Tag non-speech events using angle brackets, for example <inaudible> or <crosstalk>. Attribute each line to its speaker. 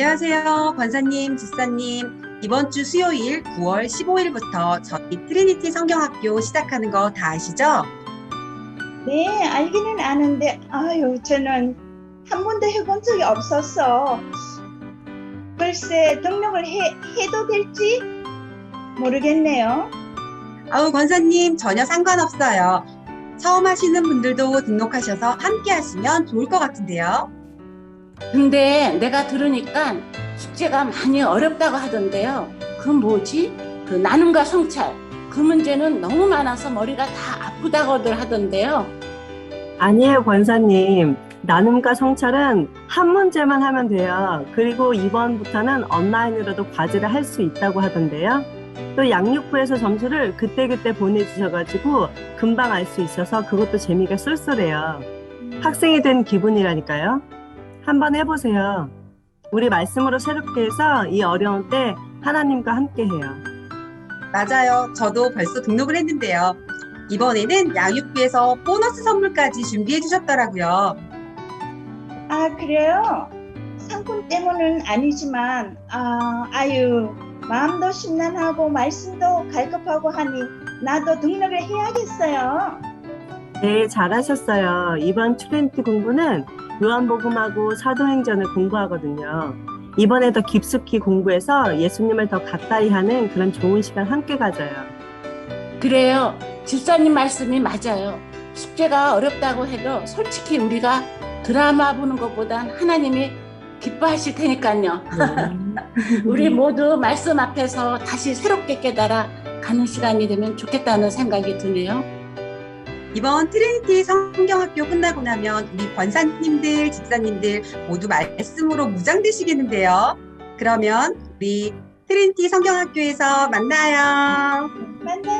Speaker 1: 안녕하세요. 권사님, 집사님. 이번 주 수요일 9월 15일부터 저희 트리니티 성경학교 시작하는 거 다 아시죠?
Speaker 2: 네, 알기는 아는데, 아유, 저는 한 번도 해본 적이 없어서, 글쎄, 등록을 해, 해도 될지 모르겠네요.
Speaker 1: 아우, 권사님, 전혀 상관없어요. 처음 하시는 분들도 등록하셔서 함께 하시면 좋을 것 같은데요.
Speaker 3: 근데 내가 들으니까 숙제가 많이 어렵다고 하던데요. 그 뭐지? 그 나눔과 성찰. 그 문제는 너무 많아서 머리가 다 아프다고들 하던데요.
Speaker 4: 아니에요, 권사님. 나눔과 성찰은 한 문제만 하면 돼요. 그리고 이번부터는 온라인으로도 과제를 할 수 있다고 하던데요. 또 양육부에서 점수를 그때그때 보내주셔가지고 금방 알 수 있어서 그것도 재미가 쏠쏠해요. 학생이 된 기분이라니까요. 한번 해보세요. 우리 말씀으로 새롭게 해서 이 어려운 때 하나님과 함께 해요.
Speaker 1: 맞아요. 저도 벌써 등록을 했는데요. 이번에는 양육부에서 보너스 선물까지 준비해 주셨더라고요.
Speaker 2: 아, 그래요? 상품 때문은 아니지만, 아, 아유, 마음도 심란하고, 말씀도 갈급하고 하니, 나도 등록을 해야겠어요.
Speaker 4: 네, 잘하셨어요. 이번 트렌트 공부는 요한복음하고 사도행전을 공부하거든요. 이번에 더 깊숙이 공부해서 예수님을 더 가까이 하는 그런 좋은 시간 함께 가져요.
Speaker 3: 그래요. 집사님 말씀이 맞아요. 숙제가 어렵다고 해도 솔직히 우리가 드라마 보는 것보단 하나님이 기뻐하실 테니까요. <laughs> 우리 모두 말씀 앞에서 다시 새롭게 깨달아 가는 시간이 되면 좋겠다는 생각이 드네요.
Speaker 1: 이번 트리니티 성경학교 끝나고 나면 우리 권사님들, 집사님들 모두 말씀으로 무장되시겠는데요. 그러면 우리 트리니티 성경학교에서 만나요.
Speaker 2: 만나요.